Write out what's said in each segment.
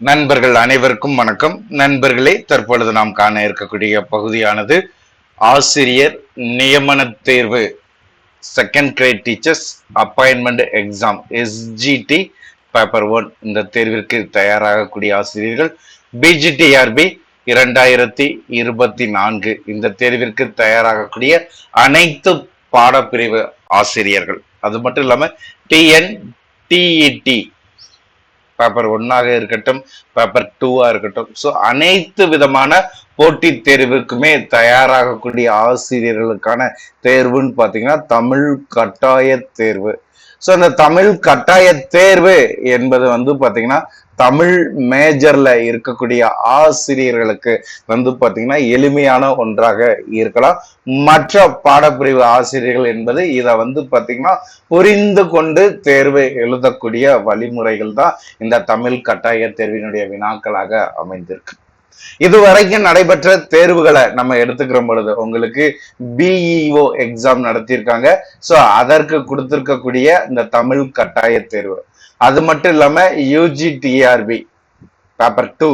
நண்பர்கள் அனைவருக்கும் வணக்கம். நண்பர்களே தற்பொழுது நாம் காண இருக்கக்கூடிய பகுதியானது ஆசிரியர் நியமன தேர்வு second grade teachers appointment exam SGT paper one இந்த தேர்விற்கு தயாராகக்கூடிய ஆசிரியர்கள் பிஜிடிஆர்பி இரண்டாயிரத்தி இருபத்தி நான்கு. இந்த தேர்விற்கு தயாராகக்கூடிய அனைத்து பாடப்பிரிவு ஆசிரியர்கள். அது மட்டும் இல்லாமல் டிஎன் டிஇடி பேப்பர் ஒன்னாக இருக்கட்டும் பேப்பர் டூவா இருக்கட்டும். ஸோ அனைத்து விதமான போட்டித் தேர்வுக்குமே தயாராகக்கூடிய ஆசிரியர்களுக்கான தேர்வுன்னு பார்த்தீங்கன்னா தமிழ் கட்டாய தேர்வு. ஸோ அந்த தமிழ் கட்டாய தேர்வு என்பது வந்து பார்த்தீங்கன்னா தமிழ் மேஜர்ல இருக்கக்கூடிய ஆசிரியர்களுக்கு வந்து பார்த்தீங்கன்னா எளிமையான ஒன்றாக இருக்கலாம். மற்ற பாடப்பிரிவு ஆசிரியர்கள் என்பது இதை வந்து பார்த்தீங்கன்னா புரிந்து கொண்டு தேர்வு எழுதக்கூடிய வழிமுறைகள் தான் இந்த தமிழ் கட்டாய தேர்வினுடைய வினாக்களாக அமைந்திருக்கு. இதுவரைக்கும் நடைபெற்ற தேர்வுகளை நம்ம எடுத்துக்கிற பொழுது உங்களுக்கு பிஇஓ எக்ஸாம் நடத்தியிருக்காங்க. ஸோ அதற்கு கொடுத்திருக்கக்கூடிய இந்த தமிழ் கட்டாய தேர்வு. அது மட்டும் இல்லாம யூஜிடிஆர்பி பேப்பர் டூ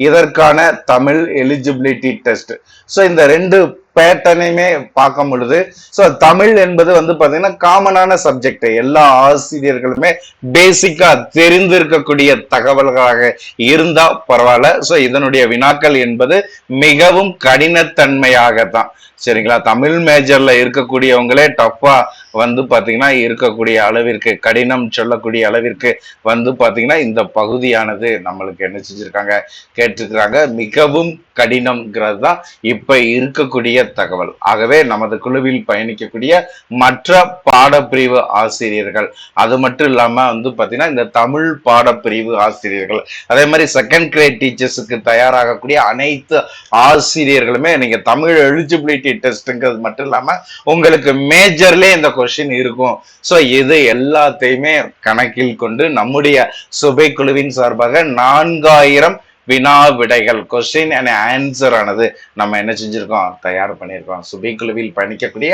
இதற்கான தமிழ் எலிஜிபிலிட்டி டெஸ்ட் ஸோ இந்த ரெண்டு பேட்டர்னையுமே பார்க்கும் பொழுது ஸோ தமிழ் என்பது வந்து பார்த்தீங்கன்னா காமனான சப்ஜெக்ட் எல்லா ஆசிரியர்களுமே பேசிக்காக தெரிந்திருக்கக்கூடிய தகவல்களாக இருந்தால் பரவாயில்ல. ஸோ இதனுடைய வினாக்கள் என்பது மிகவும் கடினத்தன்மையாக தான் சரிங்களா? தமிழ் மேஜர்ல இருக்கக்கூடியவங்களே டஃப்பா வந்து பாத்தீங்கன்னா இருக்கக்கூடிய அளவிற்கு கடினம் சொல்லக்கூடிய அளவிற்கு வந்து பாத்தீங்கன்னா இந்த பகுதியானது நம்மளுக்கு என்ன செஞ்சிருக்காங்க? கேட்டிருக்கிறாங்க. மிகவும் கடினம்ங்கிறது தான் இப்ப இருக்கக்கூடிய தகவல். ஆகவே நமது குழுவில் பயணிக்கக்கூடிய மற்ற பாடப்பிரிவு ஆசிரியர்கள் அது மட்டும் இல்லாம வந்து பாத்தீங்கன்னா இந்த தமிழ் பாடப்பிரிவு ஆசிரியர்கள் அதே மாதிரி செகண்ட் கிரேட் டீச்சர்ஸுக்கு தயாராகக்கூடிய அனைத்து ஆசிரியர்களுமே நீங்க தமிழ் எலிஜிபிலிட்டி டெஸ்ட்ங்கிறது மட்டும் இல்லாம உங்களுக்கு மேஜர்லேயே இந்த கொஸ்டின் இருக்கும். ஸோ இது எல்லாத்தையுமே கணக்கில் கொண்டு நம்முடைய சுபை குழுவின் சார்பாக நான்காயிரம் வினா விடைகள் கொஸ்டின் அண்ட் ஆன்சர் ஆனது நம்ம என்ன செஞ்சிருக்கோம்? தயார் பண்ணியிருக்கோம் சுபி குழுவில் பயணிக்கக்கூடிய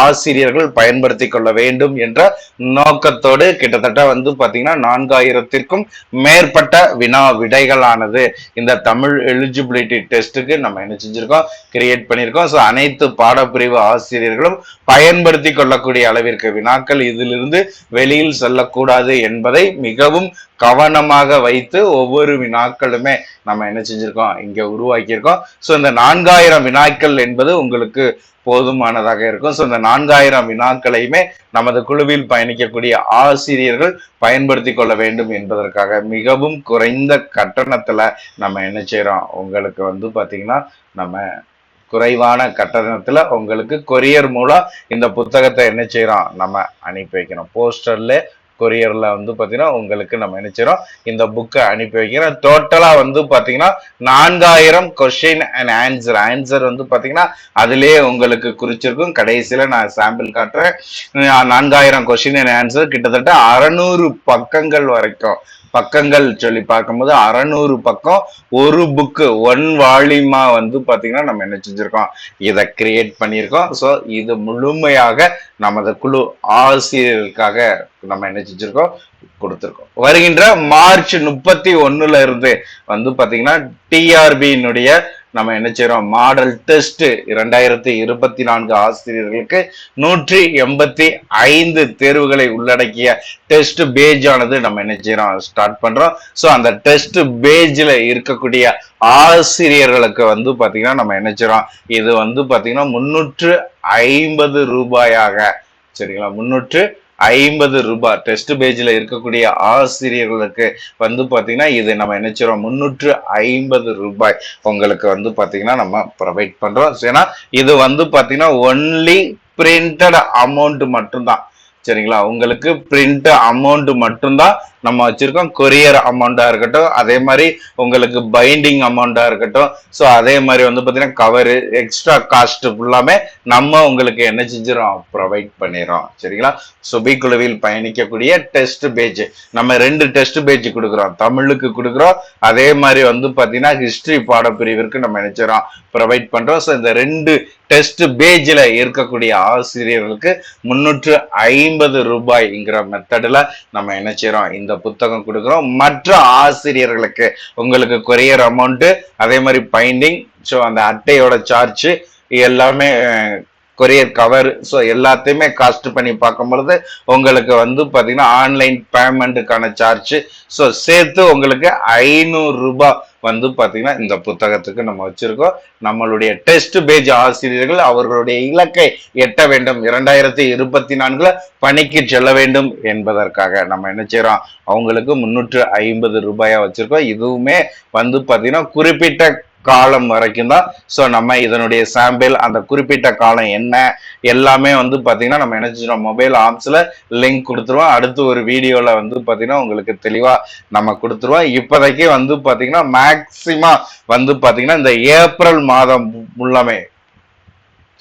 ஆசிரியர்கள் பயன்படுத்தி கொள்ள வேண்டும் என்ற நோக்கத்தோடு கிட்டத்தட்ட வந்து பாத்தீங்கன்னா நான்காயிரத்திற்கும் மேற்பட்ட வினா விடைகளானது இந்த தமிழ் எலிஜிபிலிட்டி டெஸ்ட்டுக்கு நம்ம என்ன செஞ்சிருக்கோம்? கிரியேட் பண்ணியிருக்கோம் ஸோ அனைத்து பாடப்பிரிவு ஆசிரியர்களும் பயன்படுத்தி கொள்ளக்கூடிய அளவிற்கு வினாக்கள் இதிலிருந்து வெளியில் செல்லக்கூடாது என்பதை மிகவும் கவனமாக வைத்து ஒவ்வொரு வினாக்களுமே நம்ம என்ன செஞ்சிருக்கோம்? இங்க உருவாக்கியிருக்கோம். ஸோ இந்த நான்காயிரம் வினாக்கள் என்பது உங்களுக்கு போதுமானதாக இருக்கும். ஸோ இந்த நான்காயிரம் வினாக்களையுமே நமது குழுவில் பயணிக்கக்கூடிய ஆசிரியர்கள் பயன்படுத்தி கொள்ள வேண்டும் என்பதற்காக மிகவும் குறைந்த கட்டணத்துல நம்ம என்ன செய்யறோம் உங்களுக்கு வந்து பாத்தீங்கன்னா நம்ம குறைவான கட்டணத்துல உங்களுக்கு கொரியர் மூலம் இந்த புத்தகத்தை என்ன செய்யறோம் நம்ம அனுப்பி வைக்கிறோம். போஸ்டர்ல கொரியரில் வந்து பார்த்தீங்கன்னா உங்களுக்கு நம்ம நினைச்சிடும் இந்த புக்கை அனுப்பி வைக்கிறோம் டோட்டலாக வந்து பார்த்தீங்கன்னா நான்காயிரம் கொஷின் அண்ட் ஆன்சர் ஆன்சர் வந்து பார்த்தீங்கன்னா அதிலே உங்களுக்கு குறிச்சிருக்கும். கடைசியில் நான் சாம்பிள் காட்டுறேன். நான்காயிரம் கொஷின் அண்ட் ஆன்சர் கிட்டத்தட்ட அறநூறு பக்கங்கள் வரைக்கும். பக்கங்கள் சொல்லி பார்க்கும்போது அறநூறு பக்கம் ஒரு புக்கு ஒன் வால்யூமா வந்து பார்த்தீங்கன்னா நம்ம என்ன செஞ்சுருக்கோம்? இதை கிரியேட் பண்ணியிருக்கோம். ஸோ இது முழுமையாக நமது குழு ஆசிரியர்களுக்காக நம்ம என்ன செஞ்சுருக்கோம்? கொடுத்துருக்கோம். வருகின்ற மார்ச் முப்பத்தி ஒன்னுல இருந்து வந்து பார்த்தீங்கன்னா டிஆர்பியினுடைய நம்ம என்ன செய்யறோம் மாடல் டெஸ்ட் இரண்டாயிரத்தி இருபத்தி நான்கு ஆசிரியர்களுக்கு நூற்றி எண்பத்தி ஐந்து தேர்வுகளை உள்ளடக்கிய டெஸ்ட் பேஜ் ஆனது நம்ம என்ன செய்யறோம் ஸ்டார்ட் பண்றோம். ஸோ அந்த டெஸ்ட் பேஜ்ல இருக்கக்கூடிய ஆசிரியர்களுக்கு வந்து பாத்தீங்கன்னா நம்ம என்ன செய்யறோம் இது வந்து பாத்தீங்கன்னா முன்னூற்று ஐம்பது ரூபாயாக சரிங்களா? முன்னூற்று ஐம்பது ரூபாய் டெஸ்ட் பேஜில் இருக்கக்கூடிய ஆசிரியர்களுக்கு வந்து பார்த்தீங்கன்னா இது நம்ம நினைச்சிரோம் முன்னூற்று ஐம்பது ரூபாய் உங்களுக்கு வந்து பார்த்தீங்கன்னா நம்ம ப்ரொவைட் பண்ணுறோம் ஏன்னா இது வந்து பார்த்தீங்கன்னா ஒன்லி பிரிண்டட் அமௌண்ட் மட்டும்தான். சரிங்களா? உங்களுக்கு பிரிண்ட் அமௌண்ட் மட்டும்தான் நம்ம வச்சிருக்கோம் கொரியர் அமௌண்டா இருக்கட்டும் அதே மாதிரி உங்களுக்கு பைண்டிங் அமௌண்டா இருக்கட்டும். ஸோ அதே மாதிரி வந்து பார்த்தீங்கன்னா கவரு எக்ஸ்ட்ரா காஸ்ட் ஃபுல்லாமே நம்ம உங்களுக்கு என்ன செஞ்சிடும் ப்ரொவைட் பண்ணிடுறோம். சரிங்களா? சுபி குழுவில் பயணிக்கக்கூடிய டெஸ்ட் பேஜ் நம்ம ரெண்டு டெஸ்ட் பேஜ் கொடுக்குறோம். தமிழுக்கு கொடுக்குறோம். அதே மாதிரி வந்து பார்த்தீங்கன்னா ஹிஸ்டரி பாடப்பிரிவிற்கு நம்ம நினைச்சிடறோம் ப்ரொவைட் பண்றோம். ஸோ இந்த ரெண்டு டெஸ்ட் பேஜில் இருக்கக்கூடிய ஆசிரியர்களுக்கு முன்னூற்று ஐம்பது ரூபாய்ங்கிற மெத்தடில் நம்ம என்ன செய்கிறோம் இந்த இந்த புத்தகம் கொடுக்குறோம். மற்ற ஆசிரியர்களுக்கு உங்களுக்கு கொரியர் அமௌண்ட்டு அதே மாதிரி பைண்டிங் ஸோ அந்த அட்டையோட சார்ஜு எல்லாமே கொரியர் கவர் ஸோ எல்லாத்தையுமே காஸ்ட் பண்ணி பார்க்கும் பொழுது உங்களுக்கு வந்து பார்த்தீங்கன்னா ஆன்லைன் பேமெண்ட்டுக்கான சார்ஜ் ஸோ சேர்த்து உங்களுக்கு ஐநூறுரூபா வந்து பார்த்தீங்கன்னா இந்த புத்தகத்துக்கு நம்ம வச்சுருக்கோம். நம்மளுடைய டெஸ்ட் பேஜ் ஆசிரியர்கள் அவர்களுடைய இலக்கை எட்ட வேண்டும். இரண்டாயிரத்தி இருபத்தி நான்கில் பணிக்கு செல்ல வேண்டும் என்பதற்காக நம்ம என்ன செய்கிறோம் அவங்களுக்கு முன்னூற்று ஐம்பது ரூபாயாக வச்சுருக்கோம். இதுவுமே வந்து பார்த்தீங்கன்னா குறிப்பிட்ட காலம் வரைக்கும் தான். ஸோ நம்ம இதனுடைய சாம்பிள் அந்த குறிப்பிட்ட காலம் என்ன எல்லாமே வந்து பார்த்தீங்கன்னா நம்ம என்ன மொபைல் ஆப்ஸில் லிங்க் கொடுத்துருவோம். அடுத்து ஒரு வீடியோவில் வந்து பார்த்தீங்கன்னா உங்களுக்கு தெளிவாக நம்ம கொடுத்துருவோம். இப்போதைக்கு வந்து பார்த்தீங்கன்னா மேக்சிமம் வந்து பார்த்தீங்கன்னா இந்த ஏப்ரல் மாதம் உள்ளமே.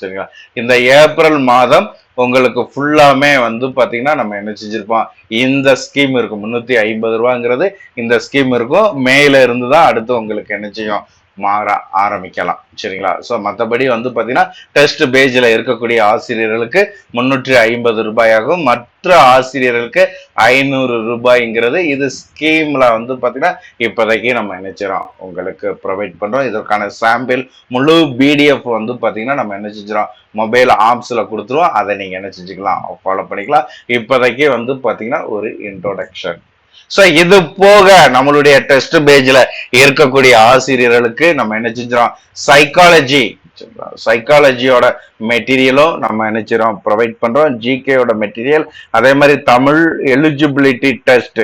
சரிங்களா? இந்த ஏப்ரல் மாதம் உங்களுக்கு ஃபுல்லாமே வந்து பார்த்தீங்கன்னா நம்ம என்ன செஞ்சிருப்போம் இந்த ஸ்கீம் இருக்கும். முந்நூற்றி ஐம்பது ரூபாங்கிறது இந்த ஸ்கீம் இருக்கும். மேல இருந்து தான் அடுத்து உங்களுக்கு என்ன செய்யும் மாற ஆரம்பிக்கலாம். சரிங்களா? ஸோ மற்றபடி வந்து பார்த்தீங்கன்னா டெஸ்ட் பேஜில் இருக்கக்கூடிய ஆசிரியர்களுக்கு முன்னூற்றி ஐம்பது ரூபாயாகும். மற்ற ஆசிரியர்களுக்கு ஐநூறு ரூபாய்ங்கிறது இது ஸ்கீமில் வந்து பார்த்தீங்கன்னா இப்போதைக்கு நம்ம நினைச்சிடோம் உங்களுக்கு ப்ரொவைட் பண்ணுறோம் இதற்கான சாம்பிள் முழு பிடிஎஃப் வந்து பார்த்தீங்கன்னா நம்ம என்ன செஞ்சிடறோம் மொபைல் ஆப்ஸில் கொடுத்துருவோம். அதை நீங்கள் என்ன செஞ்சுக்கலாம்? ஃபாலோ பண்ணிக்கலாம். இப்போதைக்கு வந்து பார்த்தீங்கன்னா ஒரு இன்ட்ரோடக்ஷன் ஸோ இது போக நம்மளுடைய டெஸ்ட் பேஜ்ல இருக்கக்கூடிய ஆசிரியர்களுக்கு நம்ம என்ன செஞ்சோம் சைக்காலஜி சைக்காலஜியோட மெட்டீரியலும் நம்ம நினைச்சிரோம் ப்ரொவைட் பண்றோம். ஜிகேயோட மெட்டீரியல் அதே மாதிரி தமிழ் எலிஜிபிலிட்டி டெஸ்ட்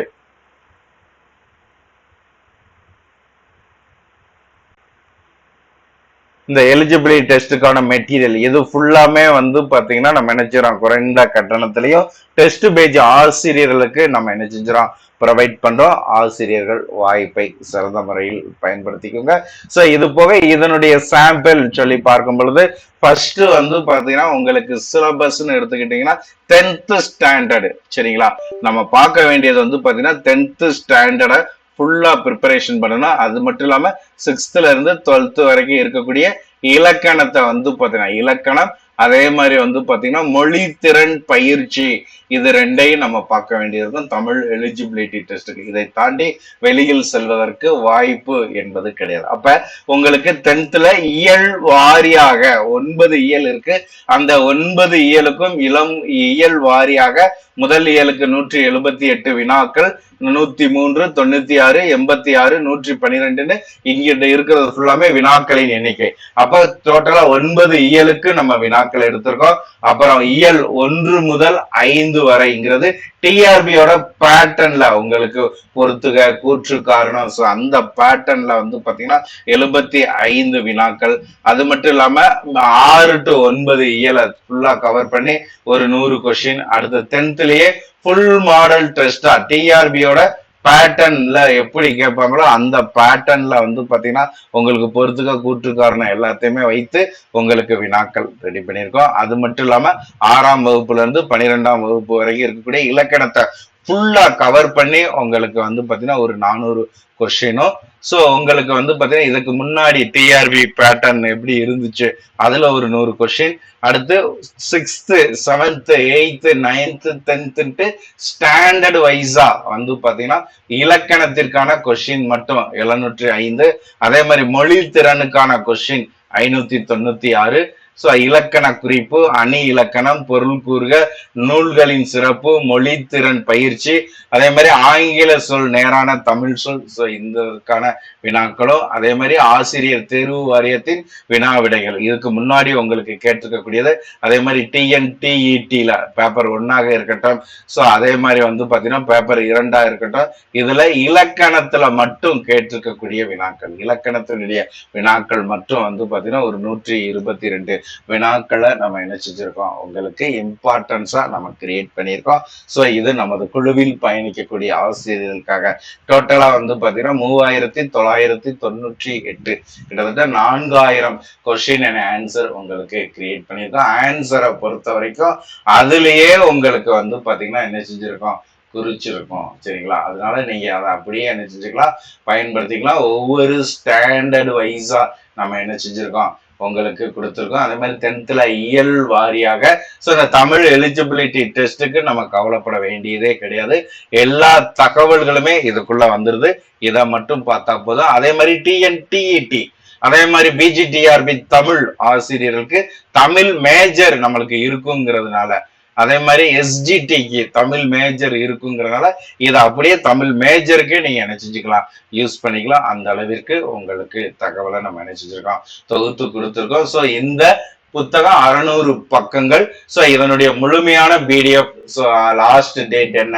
இந்த எலிஜிபிலிட்டி டெஸ்ட்டுக்கான மெட்டீரியல் இது ஃபுல்லாமே வந்து பார்த்தீங்கன்னா நம்ம நினைச்சிடறோம் குறைந்த கட்டணத்திலையும் டெஸ்ட் பேஜ் ஆசிரியர்களுக்கு நம்ம என்ன செஞ்சிடறோம்? ப்ரொவைட் பண்ணுறோம் ஆசிரியர்கள் வாய்ப்பை சிறந்த முறையில் பயன்படுத்திக்கோங்க. ஸோ இது போக இதனுடைய சாம்பிள் சொல்லி பார்க்கும் பொழுது ஃபர்ஸ்ட் வந்து பார்த்தீங்கன்னா உங்களுக்கு சிலபஸ்ன்னு எடுத்துக்கிட்டீங்கன்னா டென்த்து ஸ்டாண்டர்டு சரிங்களா? நம்ம பார்க்க வேண்டியது வந்து பார்த்தீங்கன்னா டென்த்து ஸ்டாண்டர்டை ஃபுல்லாக ப்ரிப்பரேஷன் பண்ணணும். அது மட்டும் இல்லாமல் சிக்ஸ்த்துலேருந்து இருந்து வரைக்கும் இருக்கக்கூடிய இலக்கணத்தை வந்து பார்த்தீங்கன்னா இலக்கணம் அதே மாதிரி வந்து பாத்தீங்கன்னா மொழி திறன் பயிற்சி இது ரெண்டையும் நம்ம பார்க்க வேண்டியிருக்கும். தமிழ் எலிஜிபிலிட்டி டெஸ்ட்டுக்கு இதை தாண்டி வெளியில் செல்வதற்கு வாய்ப்பு என்பது கிடையாது. அப்ப உங்களுக்கு டென்த்ல இயல் வாரியாக ஒன்பது இயல் இருக்கு. அந்த ஒன்பது இயலுக்கும் இளம் இயல் வாரியாக முதல் இயலுக்கு நூற்றி எழுபத்தி எட்டு வினாக்கள் நூத்தி மூன்று தொண்ணூத்தி ஆறு எண்பத்தி ஆறு நூற்றி பன்னிரெண்டுன்னு இங்கிட்ட இருக்கிறது ஃபுல்லாமே வினாக்களின் எண்ணிக்கை. அப்ப டோட்டலா ஒன்பது இயலுக்கு நம்ம வினாக்கள் எடுத்திருக்கோம். அப்புறம் இயல் ஒன்று முதல் ஐந்து வரைங்கிறது டிஆர்பியோட பேட்டர்ன்ல உங்களுக்கு பொறுத்துக கூற்று காரணம். ஸோ அந்த பேட்டர்ன்ல வந்து பாத்தீங்கன்னா எழுபத்தி ஐந்து வினாக்கள். அது மட்டும் இல்லாம ஆறு டு ஒன்பது இயலை ஃபுல்லா கவர் பண்ணி ஒரு நூறு கொஸ்டின் அடுத்த டென்த்லயே ஃபுல் மாடல் டெஸ்டா டிஆர்பியோட பேட்டர்ன்ல எப்படி கேட்பாங்களோ அந்த பேட்டர்ன்ல வந்து பாத்தீங்கன்னா உங்களுக்கு பொறுத்துக்க கூற்று காரணம் எல்லாத்தையுமே வைத்து உங்களுக்கு வினாக்கள் ரெடி பண்ணியிருக்கோம். அது மட்டும் இல்லாம ஆறாம் வகுப்புல இருந்து பனிரெண்டாம் வகுப்பு வரைக்கும் இருக்கக்கூடிய இலக்கணத்தை ஃபுல்லா கவர் பண்ணி உங்களுக்கு வந்து பாத்தீங்கன்னா ஒரு நானூறு கொஸ்டினும் ஸோ உங்களுக்கு வந்து பார்த்தீங்கன்னா இதுக்கு முன்னாடி டிஆர்பி பேட்டர்ன் எப்படி இருந்துச்சு? அதில் ஒரு நூறு கொஷின் அடுத்து சிக்ஸ்த்து செவன்த்து எயித்து நைன்த்து டென்த்துன்ட்டு ஸ்டாண்டர்ட் வைஸா வந்து பார்த்தீங்கன்னா இலக்கணத்திற்கான கொஷின் மட்டும் எழுநூற்றி ஐந்து. அதே மாதிரி மொழி திறனுக்கான கொஷின் ஐநூற்றி தொண்ணூற்றி ஆறு. ஸோ இலக்கண குறிப்பு அணி இலக்கணம் பொருள் கூறுக நூல்களின் சிறப்பு மொழித்திறன் பயிற்சி. அதே மாதிரி ஆங்கில சொல் நேரான தமிழ் சொல் ஸோ இதற்கான வினாக்களும். அதே மாதிரி ஆசிரியர் தேர்வு வாரியத்தின் வினா விடைகள் இதுக்கு முன்னாடி உங்களுக்கு கேட்டிருக்கக்கூடியது. அதே மாதிரி டிஎன்டிஇடில பேப்பர் ஒன்னாக இருக்கட்டும். ஸோ அதே மாதிரி வந்து பார்த்தீங்கன்னா பேப்பர் இரண்டா இருக்கட்டும். இதுல இலக்கணத்துல மட்டும் கேட்டிருக்கக்கூடிய வினாக்கள். இலக்கணத்தினுடைய வினாக்கள் மட்டும் வந்து பார்த்தீங்கன்னா ஒரு நூற்றி இருபத்தி ரெண்டு வினாக்களை நம்ம என்ன செஞ்சிருக்கோம்? உங்களுக்கு இம்பார்ட்டன்ஸா நம்ம கிரியேட் பண்ணியிருக்கோம். ஸோ இது நமது குழுவில் பயணிக்கக்கூடிய ஆசிரியர்களுக்காக. டோட்டலா வந்து பாத்தீங்கன்னா மூவாயிரத்தி தொள்ளாயிரத்தி தொண்ணூற்றி எட்டு. கிட்டத்தட்ட நான்காயிரம் கொஸ்டின் அண்ட் ஆன்சர் உங்களுக்கு கிரியேட் பண்ணியிருக்கோம். ஆன்சரை பொறுத்த வரைக்கும் அதுலயே உங்களுக்கு வந்து பாத்தீங்கன்னா என்ன செஞ்சிருக்கோம்? குறிச்சிருக்கோம். சரிங்களா? அதனால நீங்க அதை அப்படியே என்ன செஞ்சுக்கலாம்? பயன்படுத்திக்கலாம். ஒவ்வொரு ஸ்டாண்டர்ட் வைஸா நம்ம என்ன செஞ்சிருக்கோம்? உங்களுக்கு கொடுத்துருக்கோம். அதே மாதிரி டென்த்தில் இயல் வாரியாக ஸோ இந்த தமிழ் எலிஜிபிலிட்டி டெஸ்ட்டுக்கு நம்ம கவலைப்பட வேண்டியதே கிடையாது. எல்லா தகவல்களுமே இதுக்குள்ள வந்துடுது இதை மட்டும் பார்த்தா போதும். அதே மாதிரி டிஎன்டிஇடி அதே மாதிரி பிஜிடிஆர்பி தமிழ் ஆசிரியர்களுக்கு தமிழ் மேஜர் நம்மளுக்கு இருக்குங்கிறதுனால அதே மாதிரி எஸ்ஜிடிக்கு தமிழ் மேஜர் இருக்குங்கிறதுனால இதை அப்படியே தமிழ் மேஜருக்கு நீங்க நினைச்சுக்கலாம் யூஸ் பண்ணிக்கலாம். அந்த அளவிற்கு உங்களுக்கு தகவலை நம்ம நினைச்சிருக்கோம் தொகுத்து கொடுத்துருக்கோம். ஸோ இந்த புத்தகம் அறநூறு பக்கங்கள். ஸோ இதனுடைய முழுமையான பிடிஎஃப் ஸோ லாஸ்ட் டேட் என்ன?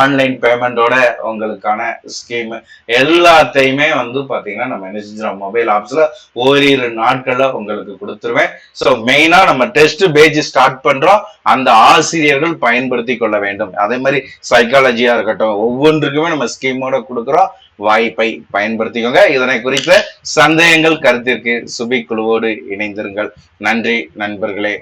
ஆன்லைன் பேமெண்டோட உங்களுக்கான ஸ்கீம் எல்லாத்தையுமே வந்து பார்த்தீங்கன்னா நம்ம என்ன செஞ்சிடும் மொபைல் ஆப்ஸில் ஓரிரு நாட்களில் உங்களுக்கு கொடுத்துருவேன். ஸோ மெயினாக நம்ம டெஸ்ட் பேஜ் ஸ்டார்ட் பண்ணுறோம் அந்த ஆசிரியர்கள் பயன்படுத்தி கொள்ள வேண்டும். அதே மாதிரி சைக்காலஜியாக இருக்கட்டும் ஒவ்வொன்றுக்குமே நம்ம ஸ்கீமோட கொடுக்குறோம். வாய்ப்பை பயன்படுத்திக்கோங்க. இதனை குறித்த சந்தேகங்கள் கருத்திற்கு சுபி குழுவோடு இணைந்திருங்கள். நன்றி நண்பர்களே.